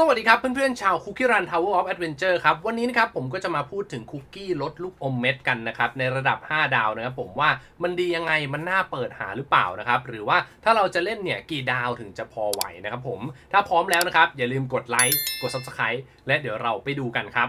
สวัสดีครับเพื่อนๆชาวคุกกี้รันทาวเวอร์ออฟแอดเวนเจอร์ครับ วันนี้นะครับผมก็จะมาพูดถึงคุกกี้รสลูกอมเม็ดกันนะครับ ในระดับ 5 ดาวนะครับผมว่ามันดียังไงมันน่าเปิดหาหรือเปล่านะครับ หรือว่าถ้าเราจะเล่นเนี่ยกี่ดาวถึงจะพอไหวนะครับผมถ้าพร้อมแล้วนะครับ อย่าลืมกดไลค์กด Subscribe และเดี๋ยวเราไปดูกันครับ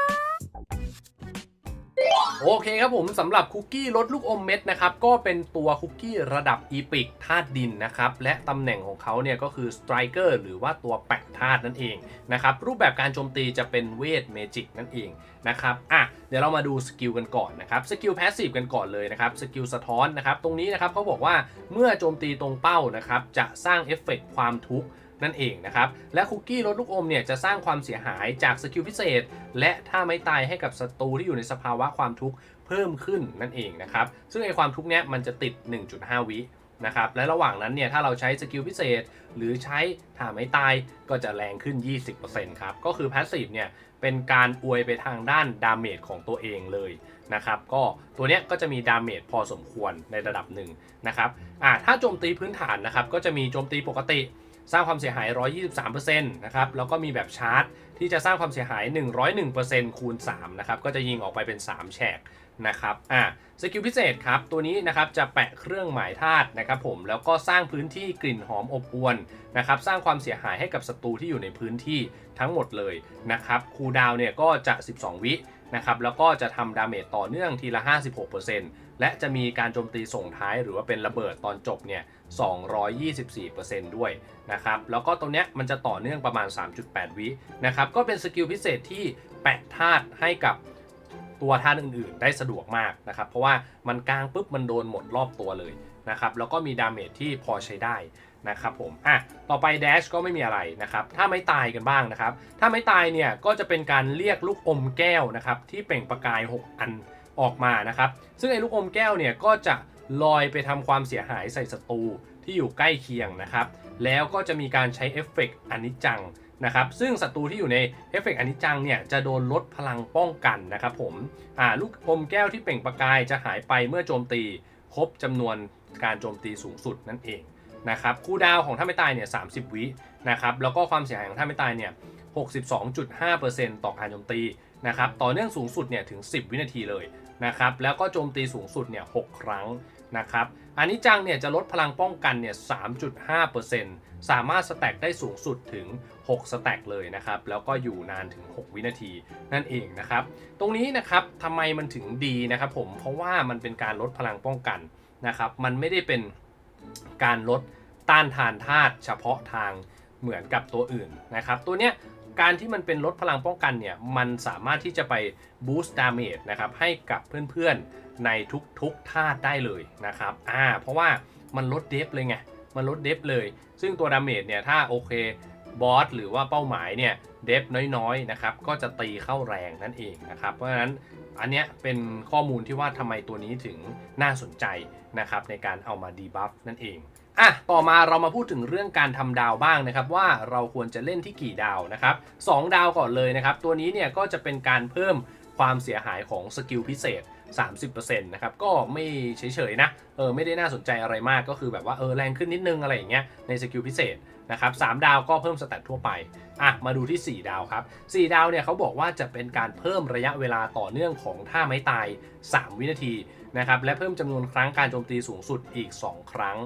โอเคครับผมสำหรับคุกกี้รสลูกอมเม็ดนะครับ ก็เป็นตัวคุกกี้ระดับอีพิกธาตุดินนะครับ และตำแหน่งของเขาเนี่ยก็คือสไตรเกอร์หรือว่าตัวแปะธาตุนั่นเองนะครับ รูปแบบการโจมตีจะเป็นเวทเมจิกนั่นเองนะครับอะเดี๋ยวเรามาดูสกิลกันก่อนนะครับสกิลแพสซีฟกันก่อนเลยนะครับสกิลสะท้อนนะครับตรงนี้นะครับเขาบอกว่าเมื่อโจมตีตรงเป้านะครับจะสร้างเอฟเฟกต์ความทุกข์ นั่นเองนะครับ และคุกกี้รสลูกอมเนี่ยจะสร้างความเสียหายจากสกิลพิเศษ และถ้าไม่ตายให้กับศัตรูที่อยู่ในสภาวะความทุกข์เพิ่มขึ้นนั่นเองนะครับ ซึ่งไอความทุกข์เนี้ยมันจะติด 1.5 วินะครับ และระหว่างนั้นเนี่ยถ้าเราใช้สกิลพิเศษ หรือใช้ถ้าไม่ตายก็จะแรงขึ้น 20%ครับ ก็คือพาสซีฟเนี่ยเป็นการอวยไปทางด้านดาเมจของตัวเองเลยนะครับก็ตัวเนี้ยก็จะมีดาเมจพอสมควรในระดับหนึ่งนะครับอ่าถ้าโจมตีพื้นฐานนะครับก็จะมีโจมตีปกติ สร้างความเสียหาย 123%นะครับ แล้วก็มีแบบชาร์จที่จะสร้างความเสียหาย 101%คูณ3นะครับ ก็จะยิงออกไปเป็น 3 แฉกนะครับ อ่าสกิลพิเศษครับ ตัวนี้นะครับจะแปะเครื่องหมายธาตุนะครับผม แล้วก็สร้างพื้นที่กลิ่นหอมอบอวนนะครับ สร้างความเสียหายให้กับศัตรูที่อยู่ในพื้นที่ทั้งหมดเลยนะครับ คูดาวเนี่ยก็จะ 12 วินะครับ แล้วก็จะทำดาเมจต่อเนื่องทีละ 56% และจะมีการโจมตีส่งท้ายหรือว่าเป็นระเบิดตอนจบเนี่ย 224%ด้วยนะครับ แล้วก็ตรงเนี้ยมันจะต่อเนื่องประมาณ 3.8 วินะครับ ก็เป็นสกิลพิเศษที่แปะธาตุให้กับตัวธาตุอื่นๆ ได้สะดวกมากนะครับ เพราะว่ามันกลางปุ๊บมันโดนหมดรอบตัวเลยนะครับ แล้วก็มีดาเมจที่พอใช้ได้นะครับผม อะ ต่อไปแดชก็ไม่มีอะไรนะครับ ถ้าไม่ตายกันบ้างนะครับ ถ้าไม่ตายเนี่ยก็จะเป็นการเรียกลูกอมแก้วนะครับที่เปล่งประกาย 6 อัน ออกมานะครับ ซึ่งไอ้ลูกอมแก้วเนี่ยก็จะลอยไปทำความเสียหายใส่ศัตรูที่อยู่ใกล้เคียงนะครับ แล้วก็จะมีการใช้เอฟเฟกต์อนิจจังนะครับ ซึ่งศัตรูที่อยู่ในเอฟเฟกต์อนิจจังเนี่ยจะโดนลดพลังป้องกันนะครับผมอ่าลูกอมแก้วที่เปล่งประกายจะหายไปเมื่อโจมตี ครบจำนวนการโจมตีสูงสุดนั่นเองนะครับคูลดาวของท่าไม่ตายเนี่ย30วินะครับแล้วก็ความเสียหายของท่าไม่ตายเนี่ย62.5%ต่อการโจมตีนะครับต่อเนื่องสูงสุดเนี่ยถึง 10 วินาทีเลย นะครับแล้วก็โจมตีสูงสุดเนี่ย6ครั้งนะครับอันนี้จังเนี่ยจะลดพลังป้องกันเนี่ย 3.5%สามารถสแต็กได้สูงสุดถึง 6 สแต็กเลยนะครับ แล้วก็อยู่นานถึง 6 วินาทีนั่นเองนะครับ ตรงนี้นะครับทำไมมันถึงดีนะครับผม เพราะว่ามันเป็นการลดพลังป้องกันนะครับ มันไม่ได้เป็นการลดต้านทานธาตุเฉพาะทางเหมือนกับตัวอื่นนะครับ ตัวเนี้ย การที่มันเป็นลดพลังป้องกันเนี่ย มันสามารถที่จะไปบูสต์ดาเมจนะครับ ให้กับเพื่อนๆในทุกๆธาตุได้เลยนะครับ อ่า เพราะว่ามันลดเดฟเลยไง มันลดเดฟเลย ซึ่งตัวดาเมจเนี่ย ถ้าโอเคบอสหรือว่าเป้าหมายเนี่ยเดฟน้อยๆนะครับ ก็จะตีเข้าแรงนั่นเองนะครับ เพราะฉะนั้นอันเนี้ยเป็นข้อมูลที่ว่าทำไมตัวนี้ถึงน่าสนใจนะครับในการเอามาดีบัฟนั่นเอง อะต่อมาเรามาพูดถึงเรื่องการทำดาวบ้างนะครับ ว่าเราควรจะเล่นที่กี่ดาวนะครับ2ดาวก่อนเลยนะครับ ตัวนี้เนี่ยก็จะเป็นการเพิ่มความเสียหายของสกิลพิเศษ 30%นะครับก็ไม่เฉยๆนะเออไม่ได้น่าสนใจอะไรมากก็คือแบบว่าเออแรงขึ้นนิดนึงอะไรอย่างเงี้ยในสกิลพิเศษนะครับ3ดาวก็เพิ่มสแตททั่วไปอะมาดูที่ 4 ดาวครับ 4 ดาวเนี่ยเขาบอกว่าจะเป็นการเพิ่มระยะเวลาต่อเนื่องของท่าไม้ตาย 3 วินาทีนะครับและเพิ่มจำนวนครั้งการโจมตีสูงสุดอีก 2 ครั้ง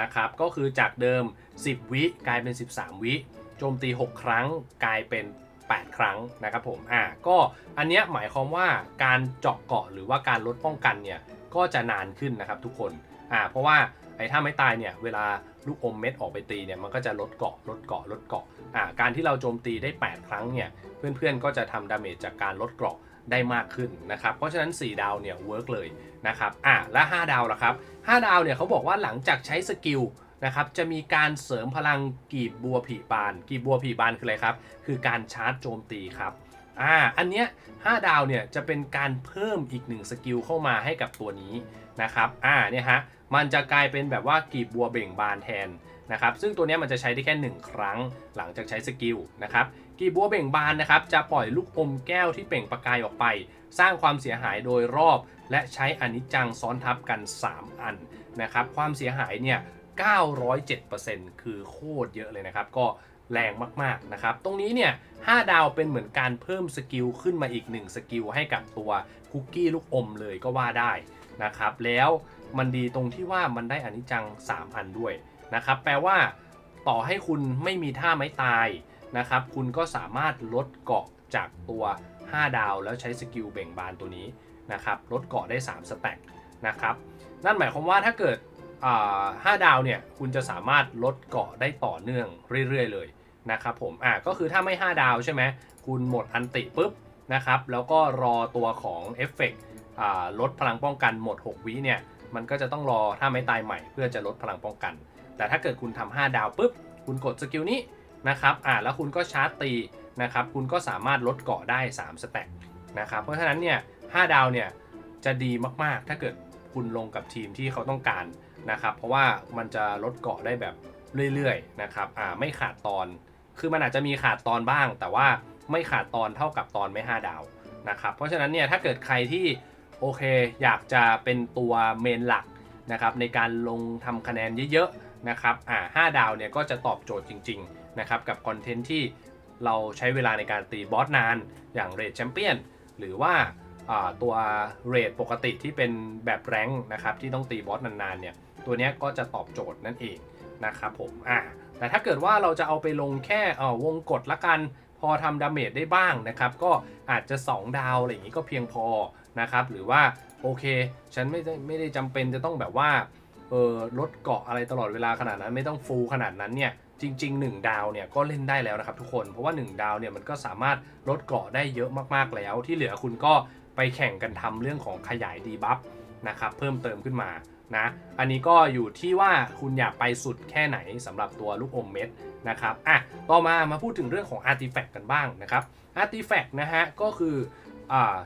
นะครับ ก็คือจากเดิม 10 วิกลายเป็น 13 วิโจมตี 6 ครั้งกลายเป็น 8 ครั้งนะครับผมอ่าก็อันเนี้ยหมายความว่าการเจาะเกาะหรือว่าการลดป้องกันเนี่ยก็จะนานขึ้นนะครับทุกคนอ่าเพราะว่าไอ้ถ้าไม่ตายเนี่ยเวลาลูกอมเม็ดออกไปตีเนี่ยมันก็จะลดเกาะลดเกาะลดเกาะอ่าการที่เราโจมตีได้ 8 ครั้งเนี่ยเพื่อนๆก็จะทำดาเมจจากการลดเกาะได้มากขึ้นนะครับ เพราะฉะนั้น 4 ดาวเนี่ยเวิร์กเลย นะครับอ่าและ 5 ดาวล่ะครับ 5 ดาวเนี่ยเขาบอกว่าหลังจากใช้สกิลนะครับจะมีการเสริมพลังกีบบัวผีบาน กีบบัวผีบานคืออะไรครับ คือการชาร์จโจมตีครับอ่าอันเนี้ย5ดาวเนี่ยจะเป็นการเพิ่มอีกหนึ่งสกิลเข้ามาให้กับตัวนี้นะครับอ่าเนี่ยฮะมันจะกลายเป็นแบบว่ากีบบัวเบ่งบานแทนนะครับซึ่งตัวนี้มันจะใช้ได้แค่ 1 ครั้งหลังจากใช้สกิลนะครับ กีบบัวเบ่งบานนะครับจะปล่อยลูกอมแก้วที่เปล่งประกายออกไป สร้างความเสียหายโดยรอบ และใช้อนิจจังซ้อนทับกัน 3 อันนะครับความเสียหายเนี่ย 907%คือโคตรเยอะเลยนะครับ ก็แรงมากๆนะครับ ตรงนี้เนี่ย 5 ดาวเป็นเหมือนการเพิ่มสกิลขึ้นมาอีก 1 สกิลให้กับตัวคุกกี้ลูกอมเลยก็ว่าได้นะครับ แล้วมันดีตรงที่ว่ามันได้อนิจจัง 3 อันด้วยนะครับ แปลว่าต่อให้คุณไม่มีท่าไม้ตาย นะครับ คุณก็สามารถลดเกาะจากตัว 5 ดาว แล้วใช้สกิลเบ่งบานตัวนี้นะครับ ลดเกาะได้ 3 สแต็กนะครับ นั่นหมายความว่าถ้าเกิดอ่า5ดาวเนี่ย คุณจะสามารถลดเกาะได้ต่อเนื่องเรื่อยๆเลยนะครับผม อ่าก็คือถ้าไม่ 5 ดาวใช่ไหม คุณหมดอันติปุ๊บนะครับ แล้วก็รอตัวของเอฟเฟกต์ลดพลังป้องกันหมด 6 วิเนี่ย มันก็จะต้องรอถ้าไม่ตายใหม่เพื่อจะลดพลังป้องกัน แต่ถ้าเกิดคุณทำ5ดาวปุ๊บ คุณกดสกิลนี้ นะครับอ่าแล้วคุณก็ชาร์จตีนะครับคุณก็สามารถลดเกาะได้3สแต็กนะครับเพราะฉะนั้นเนี่ย5ดาวเนี่ยจะดีมากๆ ถ้าเกิดคุณลงกับทีมที่เขาต้องการนะครับเพราะว่ามันจะลดเกาะได้แบบเรื่อยๆนะครับอ่าไม่ขาดตอน คือมันอาจจะมีขาดตอนบ้าง แต่ว่าไม่ขาดตอนเท่ากับตอนไม่ 5 ดาวนะครับเพราะฉะนั้นเนี่ยถ้าเกิดใครที่โอเคอยากจะเป็นตัวเมนหลักนะครับในการลงทำคะแนนเยอะๆนะครับอ่าห้าดาวเนี่ยก็จะตอบโจทย์จริง ๆ นะครับกับคอนเทนต์ที่เราใช้เวลาในการตีบอสนานอย่างเรดแชมเปี้ยนหรือว่าตัวเรดปกติที่เป็นแบบแรงนะครับที่ต้องตีบอสนานๆเนี่ยตัวนี้ก็จะตอบโจทย์นั่นเองนะครับผมอ่าแต่ถ้าเกิดว่าเราจะเอาไปลงแค่วงกดละกัน พอทำดาเมจได้บ้างนะครับ ก็อาจจะ 2 ดาวอะไรอย่างนี้ก็เพียงพอนะครับหรือว่าโอเค ฉันไม่ได้ไม่ได้จำเป็นจะต้องแบบว่าเออลดเกาะอะไรตลอดเวลาขนาดนั้นไม่ต้องฟูลขนาดนั้นเนี่ย จริง ๆ 1 ดาวเนี่ยก็เล่นได้แล้วนะครับทุกคน เพราะว่า 1 ดาวเนี่ยมันก็สามารถลดเกาะได้เยอะมากๆแล้ว ที่เหลือคุณก็ไปแข่งกันทำเรื่องของขยายดีบัฟนะครับเพิ่มเติมขึ้นมานะอันนี้ก็อยู่ที่ว่าคุณอยากไปสุดแค่ไหนสำหรับตัวลูกอมเม็ดนะครับอะต่อมามาพูดถึงเรื่องของอาร์ติแฟกต์กันบ้างนะครับอาร์ติแฟกต์นะฮะก็คือ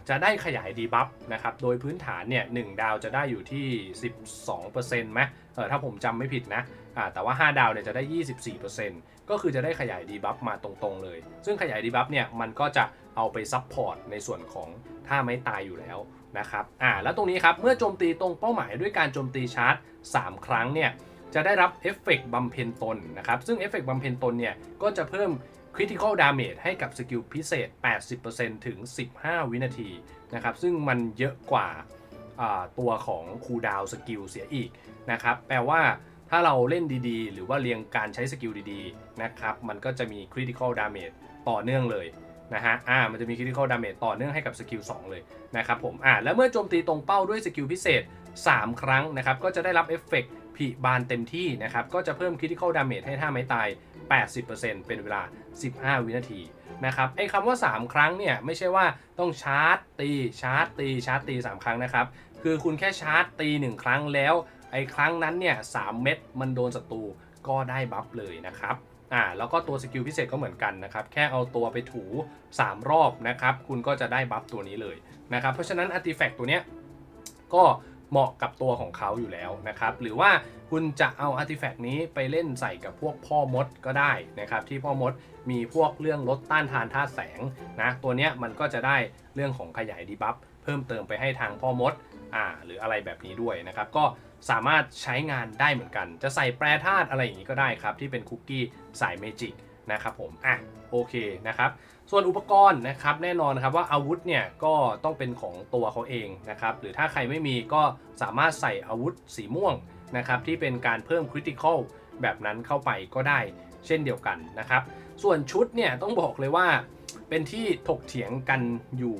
จะได้ขยายดีบัฟนะครับ โดยพื้นฐานเนี่ยหดาวจะได้อยู่ที่ 12%ไหมเออถ้าผมจำไม่ผิดนะแต่ว่า 5 ดาวเนี่ยจะได้ 24%ก็คือจะได้ขยายดีบัฟมาตรงๆเลย ซึ่งขยายดีบัฟเนี่ยมันก็จะเอาไปซับพอร์ตในส่วนของท่าไม้ตายอยู่แล้วนะครับอ่าแล้วตรงนี้ครับ เมื่อโจมตีตรงเป้าหมายด้วยการโจมตีชาร์จ 3 ครั้งเนี่ยจะได้รับเอฟเฟกต์บำเพ็ญตนนะครับ ซึ่งเอฟเฟกต์บำเพ็ญตนเนี่ยก็จะเพิ่ม Critical Damage ให้กับสกิลพิเศษ 80%ถึง 15 วินาทีนะครับ ซึ่งมันเยอะกว่าตัวของคูลดาวสกิลเสียอีกนะครับ แปลว่าถ้าเราเล่นดีๆ หรือว่าเรียงการใช้สกิลดีๆนะครับ มันก็จะมี Critical Damage ต่อเนื่องเลยนะฮะ อ่า มันจะมี critical damage ต่อเนื่องให้กับสกิล2เลยนะครับผม อ่า แล้วเมื่อโจมตีตรงเป้าด้วยสกิลพิเศษ 3 ครั้งนะครับ ก็จะได้รับเอฟเฟกต์ผีบานเต็มที่นะครับ ก็จะเพิ่ม critical damage ให้ท่าไม้ตาย 80%เป็นเวลา 15 วินาทีนะครับไอ้คำว่า 3 ครั้งเนี่ยไม่ใช่ว่าต้องชาร์จตีชาร์จตีชาร์จตี 3 ครั้งนะครับคือคุณแค่ชาร์จตี 1 ครั้งแล้วไอ้ครั้งนั้นเนี่ย3เม็ดมันโดนศัตรูก็ได้บัฟเลยนะครับอ่าแล้วก็ตัวสกิลพิเศษก็เหมือนกันนะครับ แค่เอาตัวไปถู 3 รอบนะครับ คุณก็จะได้บัฟตัวนี้เลยนะครับ เพราะฉะนั้นอาร์ติแฟกต์ตัวเนี้ยก็ เหมาะกับตัวของเขาอยู่แล้วนะครับ หรือว่าคุณจะเอาอาร์ติแฟกต์นี้ไปเล่นใส่กับพวกพ่อมดก็ได้นะครับ ที่พ่อมดมีพวกเรื่องลดต้านทานธาตุแสงนะตัวเนี้ยมันก็จะได้เรื่องของขยายดีบัฟเพิ่มเติมไปให้ทางพ่อมดอ่าหรืออะไรแบบนี้ด้วยนะครับ ก็สามารถใช้งานได้เหมือนกัน จะใส่แปรธาตุอะไรอย่างนี้ก็ได้ครับ ที่เป็นคุกกี้สายเมจิก นะครับผมอะโอเคนะครับส่วนอุปกรณ์นะครับแน่นอนนะครับว่าอาวุธเนี่ยก็ต้องเป็นของตัวเขาเองนะครับหรือถ้าใครไม่มีก็สามารถใส่อาวุธสีม่วงนะครับที่เป็นการเพิ่มคริติคอลแบบนั้นเข้าไปก็ได้เช่นเดียวกันนะครับส่วนชุดเนี่ยต้องบอกเลยว่าเป็นที่ถกเถียงกันอยู่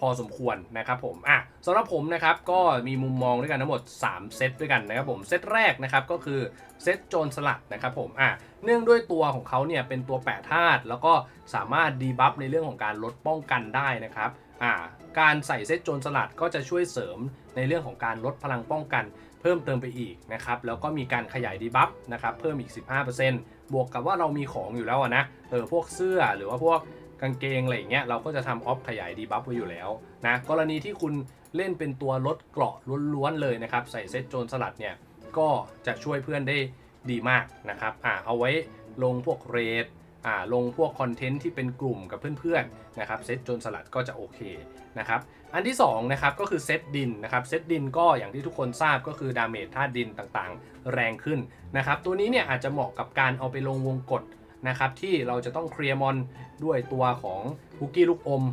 พอสมควรนะครับผมอะสำหรับผมนะครับก็มีมุมมองด้วยกันทั้งหมด 3 เซตด้วยกันนะครับผมเซตแรกนะครับก็คือเซตโจรสลัดนะครับผมอะเนื่องด้วยตัวของเขาเนี่ยเป็นตัวแปะธาตุแล้วก็สามารถดีบัฟในเรื่องของการลดป้องกันได้นะครับอ่าการใส่เซตโจรสลัดก็จะช่วยเสริมในเรื่องของการลดพลังป้องกันเพิ่มเติมไปอีกนะครับแล้วก็มีการขยายดีบัฟนะครับเพิ่มอีก 15%บวกกับว่าเรามีของอยู่แล้วนะเออพวกเสื้อหรือว่าพวก กางเกงอะไรอย่างเงี้ยเราก็จะทำออฟขยายดีบัฟไว้อยู่แล้วนะกรณีที่คุณเล่นเป็นตัวลดเกราะล้วนๆเลยนะครับ ใส่เซตโจรสลัดเนี่ยก็จะช่วยเพื่อนได้ดีมากนะครับอ่าเอาไว้ลงพวกเรดอ่าลงพวกคอนเทนต์ที่เป็นกลุ่มกับเพื่อนๆนะครับเซตโจรสลัดก็จะโอเคนะครับอันที่2นะครับก็คือเซตดินนะครับเซตดินก็อย่างที่ทุกคนทราบก็คือดาเมจธาตุดินต่างๆ แรงขึ้นนะครับตัวนี้เนี่ยอาจจะเหมาะกับการเอาไปลงวงกด นะครับที่เราจะต้องเคลียร์มอนด้วยตัวของคุกกี้ลูกอม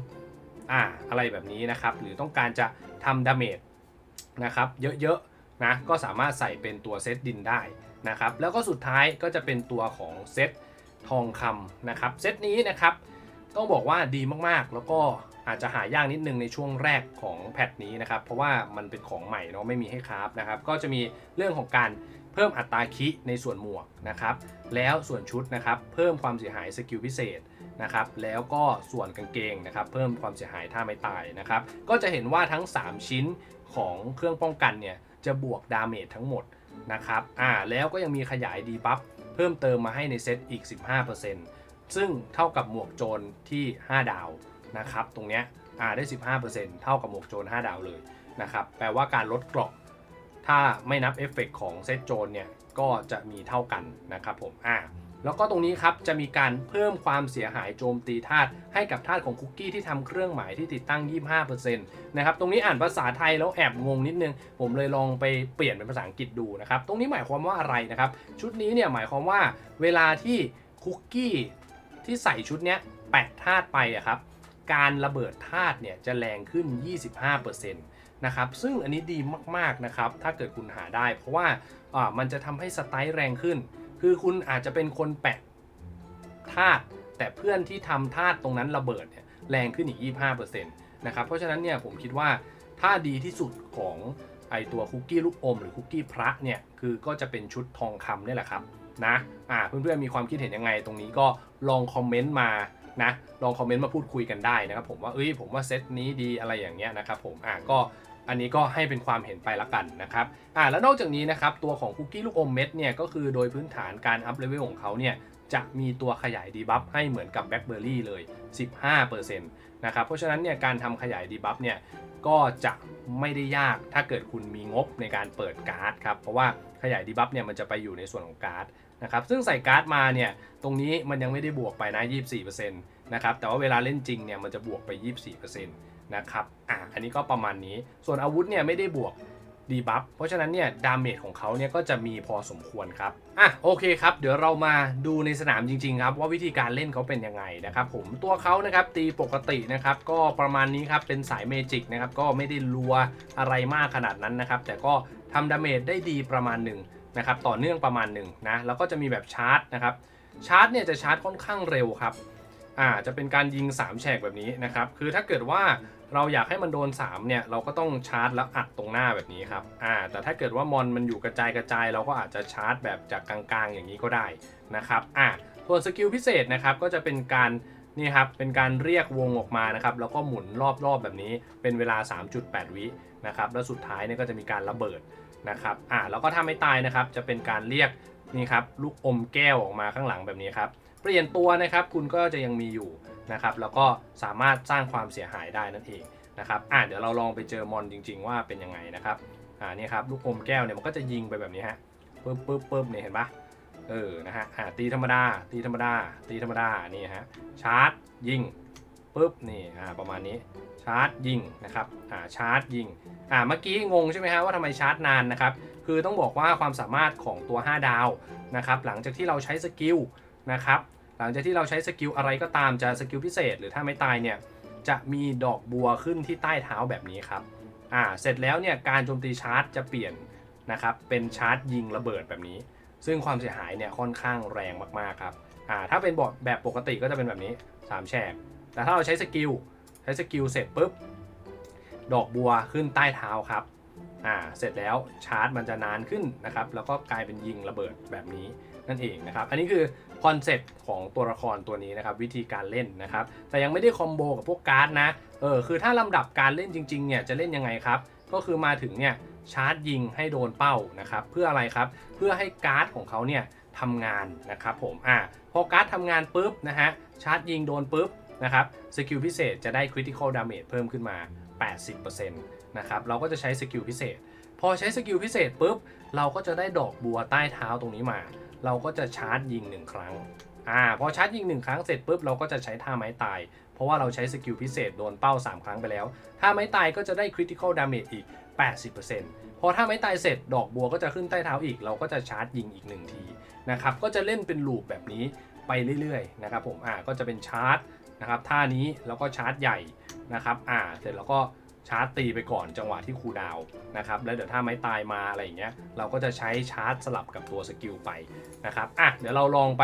อ่าอะไรแบบนี้นะครับ หรือต้องการจะทำดาเมจนะครับเยอะๆนะก็สามารถใส่เป็นตัวเซตดินได้นะครับแล้วก็สุดท้ายก็จะเป็นตัวของเซตทองคำนะครับเซตนี้นะครับต้องบอกว่าดีมากๆ แล้วก็อาจจะหายากนิดนึงในช่วงแรกของแพทนี้นะครับ เพราะว่ามันเป็นของใหม่เนาะไม่มีให้คราฟนะครับ ก็จะมีเรื่องของการ พิ่มอัตราคิในส่วนหมวกนะครับ แล้วส่วนชุดนะครับเพิ่มความเสียหายสกิลพิเศษนะครับ แล้วก็ส่วนกางเกงนะครับ เพิ่มความเสียหายท่าไม่ตายนะครับ ก็จะเห็นว่าทั้ง 3 ชิ้นของเครื่องป้องกันเนี่ยจะบวกดาเมจทั้งหมดนะครับ อ่า แล้วก็ยังมีขยายดีบัฟเพิ่มเติมมาให้ในเซตอีก 15%ซึ่งเท่ากับหมวกโจรที่ 5 ดาวนะครับ ตรงเนี้ย อ่าได้ 15%เท่ากับหมวกโจร5 ดาวเลยนะครับ แปลว่าการลดเกราะ ถ้าไม่นับเอฟเฟกต์ของเซตโจรเนี่ยก็จะมีเท่ากันนะครับผมอ่าแล้วก็ตรงนี้ครับจะมีการเพิ่มความเสียหายโจมตีธาตุให้กับธาตุของคุกกี้ที่ทำเครื่องหมายที่ติดตั้ง 25%นะครับตรงนี้อ่านภาษาไทยแล้วแอบงงนิดนึง ผมเลยลองไปเปลี่ยนเป็นภาษาอังกฤษดูนะครับตรงนี้หมายความว่าอะไรนะครับ ชุดนี้เนี่ยหมายความว่าเวลาที่คุกกี้ที่ใส่ชุดเนี้ยแปะธาตุไปอะครับการระเบิดธาตุเนี่ยจะแรงขึ้น 25% นะครับซึ่งอันนี้ดีมากๆนะครับถ้าเกิดคุณหาได้ เพราะว่าอ่ามันจะทำให้สไตล์แรงขึ้น คือคุณอาจจะเป็นคนแปะธาตุแต่เพื่อนที่ทำธาตุตรงนั้นระเบิดเนี่ยแรงขึ้นอีก 25%นะครับเพราะฉะนั้นเนี่ยผมคิดว่าถ้าดีที่สุดของไอตัวคุกกี้ลูกอมหรือคุกกี้พระเนี่ยคือก็จะเป็นชุดทองคำนี่แหละครับนะอ่าเพื่อนๆมีความคิดเห็นยังไงตรงนี้ก็ลองคอมเมนต์มานะลองคอมเมนต์มาพูดคุยกันได้นะครับผมว่าเอ้ยผมว่าเซตนี้ดีอะไรอย่างเงี้ยนะครับผมอ่าก็ อันนี้ก็ให้เป็นความเห็นไปละกันนะครับอ่าแล้วนอกจากนี้นะครับตัวของคุกกี้ลูกอมเม็ดเนี่ยก็คือโดยพื้นฐานการอัพเลเวลของเขาเนี่ยจะมีตัวขยายดีบัฟให้เหมือนกับแบล็คเบอร์รี่เลย 15%นะครับเพราะฉะนั้นเนี่ยการทำขยายดีบัฟเนี่ยก็จะไม่ได้ยากถ้าเกิดคุณมีงบในการเปิดการ์ดครับเพราะว่าขยายดีบัฟเนี่ยมันจะไปอยู่ในส่วนของการ์ดนะครับซึ่งใส่การ์ดมาเนี่ยตรงนี้มันยังไม่ได้บวกไปนะ 24%นะครับแต่ว่าเวลาเล่นจริงเนี่ยมันจะบวกไป 24%น นะครับอะอันนี้ก็ประมาณนี้ ส่วนอาวุธเนี่ยไม่ได้บวกดีบัฟ เพราะฉะนั้นเนี่ยดาเมจของเขาเนี่ยก็จะมีพอสมควรครับ อะโอเคครับ เดี๋ยวเรามาดูในสนามจริงๆครับ ว่าวิธีการเล่นเขาเป็นยังไงนะครับผมตัวเขานะครับตีปกตินะครับก็ประมาณนี้ครับเป็นสายเมจิกนะครับก็ไม่ได้รัวอะไรมากขนาดนั้นนะครับ แต่ก็ทำดาเมจได้ดีประมาณหนึ่งนะครับต่อเนื่องประมาณหนึ่งนะแล้วก็จะมีแบบชาร์จนะครับชาร์จเนี่ยจะชาร์จค่อนข้างเร็วครับ อ่าจะเป็นการยิง 3 แฉกแบบนี้นะครับ คือถ้าเกิดว่าเราอยากให้มันโดน 3 เนี่ย เราก็ต้องชาร์จแล้วอัดตรงหน้าแบบนี้ครับ อ่า แต่ถ้าเกิดว่ามอนมันอยู่กระจายกระจาย เราก็อาจจะชาร์จแบบจากกลางๆ อย่างนี้ก็ได้นะครับ อ่าส่วนสกิลพิเศษนะครับ ก็จะเป็นการนี่ครับ เป็นการเรียกวงออกมานะครับ แล้วก็หมุนรอบๆแบบนี้ เป็นเวลา 3.8 วินะครับ แล้วสุดท้ายเนี่ยก็จะมีการระเบิดนะครับ อ่า แล้วก็ถ้าไม่ตายนะครับ จะเป็นการเรียกนี่ครับ ลูกอมแก้วออกมาข้างหลังแบบนี้ครับ ปลี่ยนตัวนะครับคุณก็จะยังมีอยู่นะครับแล้วก็สามารถสร้างความเสียหายได้นั่นเองนะครับอ่าเดี๋ยวเราลองไปเจอมอนจริง ๆ ว่าเป็นยังไงนะครับอ่านี่ครับลูกอมแก้วเนี่ยมันก็จะยิงไปแบบนี้ฮะปึ๊บปึ๊บปึ๊บเนี่ยเห็นปะเออนะฮะอ่าตีธรรมดาตีธรรมดาตีธรรมดานี่ฮะชาร์จยิงปึ๊บนี่อ่าประมาณนี้ชาร์จยิงนะครับอ่าชาร์จยิงอ่าเมื่อกี้งงใช่ไหมฮะว่าทำไมชาร์จนานนะครับคือต้องบอกว่าความสามารถของตัว 5 ดาวนะครับหลังจากที่เราใช้สกิลนะครับ หลังจากที่เราใช้สกิลอะไรก็ตามจะสกิลพิเศษ หรือถ้าไม่ตายเนี่ยจะมีดอกบัวขึ้นที่ใต้เท้าแบบนี้ครับอ่าเสร็จแล้วเนี่ยการโจมตีชาร์จจะเปลี่ยนนะครับเป็นชาร์จยิงระเบิดแบบนี้ ซึ่งความเสียหายเนี่ยค่อนข้างแรงมากๆครับอ่าถ้าเป็นบอแบบปกติก็จะเป็นแบบนี้ 3 แฉกแต่ถ้าเราใช้สกิลใช้สกิลเสร็จปุ๊บดอกบัวขึ้นใต้เท้าครับอ่าเสร็จแล้วชาร์จมันจะนานขึ้นนะครับแล้วก็กลายเป็นยิงระเบิดแบบนี้นั่นเองนะครับอันนี้คือ คอนเซ็ปต์ของตัวละครตัวนี้นะครับวิธีการเล่นนะครับแต่ยังไม่ได้คอมโบกับพวกการ์ดนะเออคือถ้าลำดับการเล่นจริงๆเนี่ยจะเล่นยังไงครับก็คือมาถึงเนี่ยชาร์จยิงให้โดนเป้านะครับเพื่ออะไรครับเพื่อให้การ์ดของเขาเนี่ยทำงานนะครับผมอ่าพอการ์ดทำงานปุ๊บนะฮะชาร์จยิงโดนปุ๊บนะครับสกิลพิเศษจะได้ Critical Damage เพิ่มขึ้นมา 80%นะครับเราก็จะใช้สกิลพิเศษ พอใช้สกิลพิเศษปุ๊บเราก็จะได้ดอกบัวใต้เท้าตรงนี้มา เราก็จะชาร์จยิง 1 ครั้งอ่าพอชาร์จยิง 1 ครั้งเสร็จปุ๊บเราก็จะใช้ท่าไม้ตาย เพราะว่าเราใช้สกิลพิเศษโดนเป้า 3 ครั้งไปแล้วท่าไม้ตายก็จะได้ Critical Damage อีก 80%พอท่าไม้ตายเสร็จดอกบัวก็จะขึ้นใต้เท้าอีก เราก็จะชาร์จยิงอีก 1 ทีนะครับก็จะเล่นเป็นลูปแบบนี้ไปเรื่อยๆนะครับผมอ่าก็จะเป็นชาร์จนะครับท่านี้แล้วก็ชาร์จใหญ่นะครับอ่าเสร็จแล้วก็ ชาร์จตีไปก่อนจังหวะที่คูดาวนะครับแล้วเดี๋ยวถ้าไม้ตายมาอะไรอย่างเงี้ยเราก็จะใช้ชาร์จสลับกับตัวสกิลไปนะครับอะเดี๋ยวเราลองไป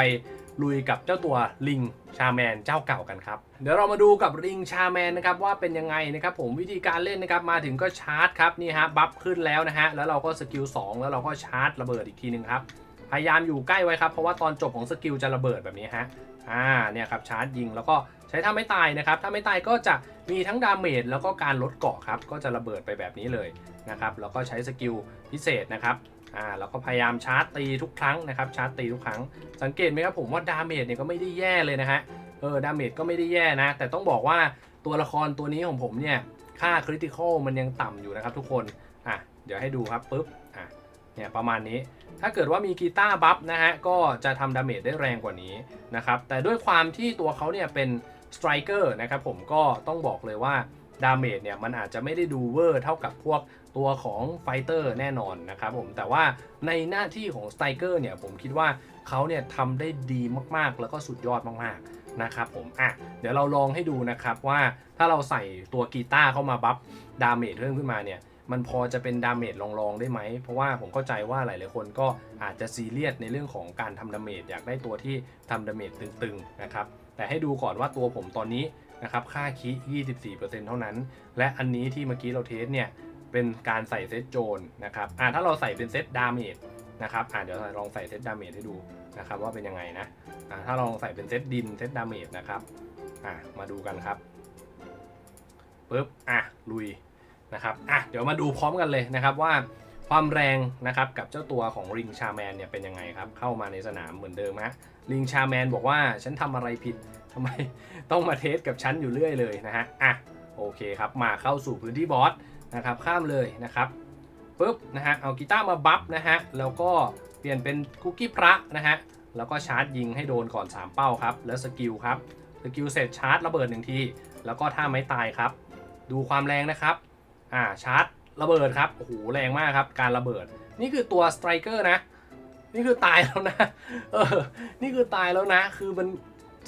ลุยกับเจ้าตัวลิงชาแมนเจ้าเก่ากันครับ เดี๋ยวเรามาดูกับลิงชาแมนนะครับว่าเป็นยังไงนะครับผมวิธีการเล่นนะครับมาถึงก็ชาร์จครับนี่ฮะบัฟขึ้นแล้วนะฮะแล้วเราก็สกิล2แล้วเราก็ชาร์จระเบิดอีกทีหนึ่งครับพยายามอยู่ใกล้ไว้ครับเพราะว่าตอนจบของสกิลจะระเบิดแบบนี้ฮะอ่าเนี่ยครับชาร์จยิงแล้วก็ใช้ท่าไม่ตายนะครับถ้าไม่ตายก็จะ มีทั้งดาเมจแล้วก็การลดเกาะครับ ก็จะระเบิดไปแบบนี้เลยนะครับ แล้วก็ใช้สกิลพิเศษนะครับ อ่า แล้วก็พยายามชาร์จตีทุกครั้งนะครับ ชาร์จตีทุกครั้ง สังเกตไหมครับผมว่าดาเมจเนี่ยก็ไม่ได้แย่เลยนะฮะ เออ ดาเมจก็ไม่ได้แย่นะ แต่ต้องบอกว่าตัวละครตัวนี้ของผมเนี่ย ค่าคริติคอลมันยังต่ำอยู่นะครับทุกคน อะ เดี๋ยวให้ดูครับปุ๊บ อะ เนี่ยประมาณนี้ ถ้าเกิดว่ามีกีตาร์บัฟนะฮะ ก็จะทำดาเมจได้แรงกว่านี้นะครับ แต่ด้วยความที่ตัวเขาเนี่ยเป็น สไตรเกอร์นะครับผมก็ต้องบอกเลยว่าดาเมจเนี่ยมันอาจจะไม่ได้ดูเวอร์เท่ากับพวกตัวของไฟเตอร์แน่นอนนะครับผมแต่ว่าในหน้าที่ของสไตรเกอร์เนี่ยผมคิดว่าเขาเนี่ยทำได้ดีมากๆ แล้วก็สุดยอดมากๆนะครับผมอะเดี๋ยวเราลองให้ดูนะครับว่าถ้าเราใส่ตัวกีตาร์เข้ามาบัฟดาเมจเพิ่มขึ้นมาเนี่ยมันพอจะเป็นดาเมจลองๆได้ไหม เพราะว่าผมเข้าใจว่าหลายๆคนก็อาจจะซีเรียสในเรื่องของการทำดาเมจอยากได้ตัวที่ทำดาเมจตึงๆนะครับ แต่ให้ดูก่อนว่าตัวผมตอนนี้นะครับค่าคิ24%เท่านั้น และอันนี้ที่เมื่อกี้เราเทสเนี่ยเป็นการใส่เซตโจนนะครับอ่าถ้าเราใส่เป็นเซตดาเมจนะครับอ่าเดี๋ยวลองใส่เซตดาเมจให้ดูนะครับว่าเป็นยังไงนะอ่าถ้าลองใส่เป็นเซตดินเซตดาเมจนะครับอ่ามาดูกันครับปึ๊บอะลุยนะครับอะเดี๋ยวมาดูพร้อมกันเลยนะครับว่าความแรงนะครับกับเจ้าตัวของริงชาแมนเนี่ยเป็นยังไงครับเข้ามาในสนามเหมือนเดิมฮะ ริงชาแมนบอกว่าฉันทำอะไรผิดทำไมต้องมาเทสกับฉันอยู่เรื่อยเลยนะฮะอะโอเคครับมาเข้าสู่พื้นที่บอสนะครับข้ามเลยนะครับปุ๊บนะฮะเอากีตาร์มาบัฟนะฮะแล้วก็เปลี่ยนเป็นคุกกี้พระนะฮะแล้วก็ชาร์จยิงให้โดนก่อน 3 เป้าครับ แล้วสกิลครับสกิลเสร็จชาร์จระเบิดหนึ่งทีแล้วก็ท่าไม้ตายครับ ดูความแรงนะครับอ่าชาร์จระเบิดครับโอ้โหแรงมากครับการระเบิด นี่คือตัวสไตรเกอร์นะ นี่คือตายแล้วนะ เออ นี่คือตายแล้วนะ คือมัน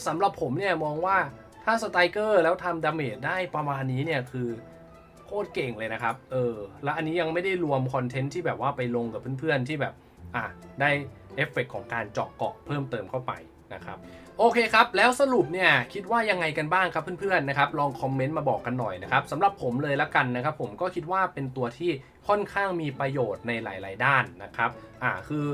สำหรับผมเนี่ยมองว่าถ้าสไตรเกอร์แล้วทำดาเมจได้ประมาณนี้เนี่ยคือโคตรเก่งเลยนะครับ เออ แล้วอันนี้ยังไม่ได้รวมคอนเทนต์ที่แบบว่าไปลงกับเพื่อนๆที่แบบ อะ ได้เอฟเฟกของการเจาะเกาะเพิ่มเติมเข้าไปนะครับ โอเคครับ แล้วสรุปเนี่ยคิดว่ายังไงกันบ้างครับเพื่อนๆนะครับ ลองคอมเมนต์มาบอกกันหน่อยนะครับสำหรับผมเลยละกันนะครับ ผมก็คิดว่าเป็นตัวที่ค่อนข้างมีประโยชน์ในหลาย ๆ ด้านนะครับ อ่า คือ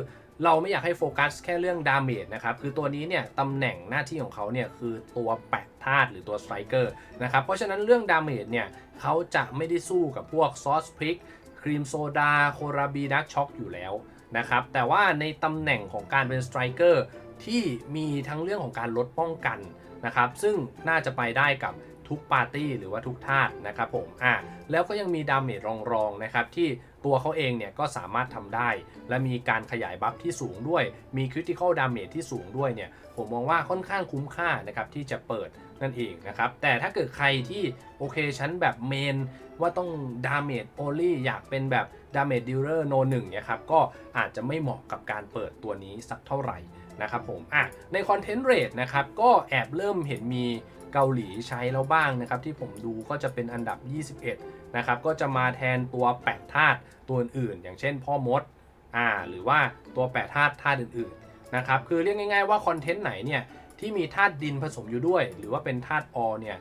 เราไม่อยากให้โฟกัสแค่เรื่องดาเมจนะครับ คือตัวนี้เนี่ยตำแหน่งหน้าที่ของเขาเนี่ยคือตัวแปะธาตุหรือตัวสไตรเกอร์นะครับ เพราะฉะนั้นเรื่องดาเมจเนี่ยเขาจะไม่ได้สู้กับพวกซอสพริกครีมโซดาโคราบีดักช็อกอยู่แล้วนะครับ แต่ว่าในตำแหน่งของการเป็นสไตรเกอร์ที่มีทั้งเรื่องของการลดป้องกันนะครับ ซึ่งน่าจะไปได้กับ ทุกปาร์ตี้หรือว่าทุกธาตุนะครับผมอ่าแล้วก็ยังมีดาเมจรองๆนะครับที่ตัวเขาเองเนี่ยก็สามารถทำได้ และมีการขยายบัฟที่สูงด้วย มีคริติคอลดาเมจที่สูงด้วยเนี่ยผมมองว่าค่อนข้างคุ้มค่านะครับที่จะเปิดนั่นเองนะครับ แต่ถ้าเกิดใครที่โอเคชั้นแบบเมนว่าต้องดาเมจโอลี่อยากเป็นแบบดาเมจดิลเลอร์โนหนึ่งเนี่ยครับก็อาจจะไม่เหมาะกับการเปิดตัวนี้สักเท่าไหร่นะครับผมอะในคอนเทนต์เรทนะครับก็แอบเริ่มเห็นมี เกาหลีใช้แล้วบ้างนะครับที่ผมดูก็จะเป็นอันดับ 21 นะครับก็จะมาแทนตัวแปดธาตุตัวอื่นๆอย่างเช่นพ่อมดอ่าหรือว่าตัวแปดธาตุธาตุอื่นๆนะครับคือเรียกง่าย ๆว่าคอนเทนต์ไหนเนี่ยที่มีธาตุดินผสมอยู่ด้วย หรือว่าเป็นธาตุออเนี่ย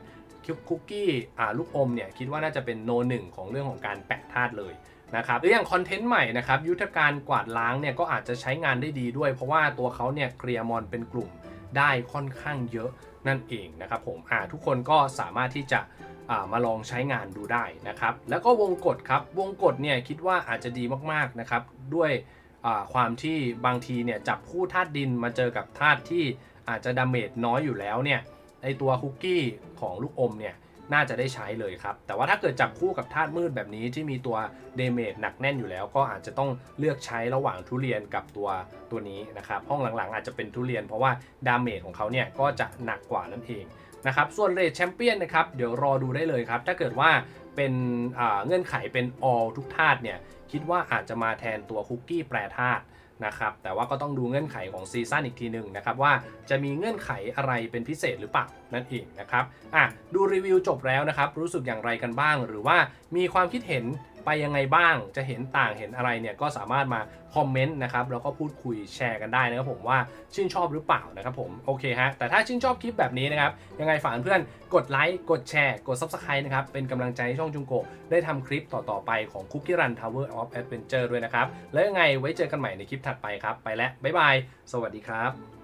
คุกกี้อ่าลูกอมเนี่ยคิดว่าน่าจะเป็นโนหนึ่งของเรื่องของการแปะธาตุเลยนะครับหรืออย่างคอนเทนต์ใหม่นะครับยุทธการกวาดล้างเนี่ยก็อาจจะใช้งานได้ดีด้วย เพราะว่าตัวเขาเนี่ยเคลียร์มอนเป็นกลุ่มได้ค่อนข้างเยอะ นั่นเองนะครับผมอ่าทุกคนก็สามารถที่จะอ่ามาลองใช้งานดูได้นะครับ แล้วก็วงกฎครับ วงกฎเนี่ยคิดว่าอาจจะดีมากๆนะครับด้วยอ่าความที่บางทีเนี่ยจับคู่ธาตุดินมาเจอกับธาตุที่อาจจะดาเมจน้อยอยู่แล้วเนี่ยในตัวคุกกี้ของลูกอมเนี่ย น่าจะได้ใช้เลยครับ แต่ว่าถ้าเกิดจับคู่กับธาตุมืดแบบนี้ที่มีตัวเดเมจหนักแน่นอยู่แล้ว ก็อาจจะต้องเลือกใช้ระหว่างทุเรียนกับตัวตัวนี้นะครับห้องหลังๆ อาจจะเป็นทุเรียนเพราะว่าดาเมจของเขาเนี่ยก็จะหนักกว่านั่นเองนะครับส่วนเรทแชมเปี้ยนนะครับเดี๋ยวรอดูได้เลยครับ ถ้าเกิดว่าเป็นเงื่อนไขเป็น all ทุกธาตุเนี่ยคิดว่าอาจจะมาแทนตัวคุกกี้แปรธาตุ นะครับแต่ว่าก็ต้องดูเงื่อนไขของซีซั่นอีกทีหนึ่งนะครับว่าจะมีเงื่อนไขอะไรเป็นพิเศษหรือเปล่านั่นเองนะครับอะดูรีวิวจบแล้วนะครับรู้สึกอย่างไรกันบ้าง หรือว่ามีความคิดเห็น ไปยังไงบ้างจะเห็นต่างเห็นอะไรเนี่ยก็สามารถมาคอมเมนต์นะครับแล้วก็พูดคุยแชร์กันได้นะครับผมว่าชื่นชอบหรือเปล่านะครับผมโอเคฮะแต่ถ้าชื่นชอบคลิปแบบนี้นะครับยังไงฝากเพื่อนกดไลค์กดแชร์ กด Subscribe นะครับเป็นกำลังใจให้ช่องจุงโกได้ทำคลิปต่อๆไปของ Cookie Run Tower of Adventure ด้วยนะครับแล้วยังไงไว้เจอกันใหม่ในคลิปถัดไปครับไปแล้วบ๊ายบายสวัสดีครับ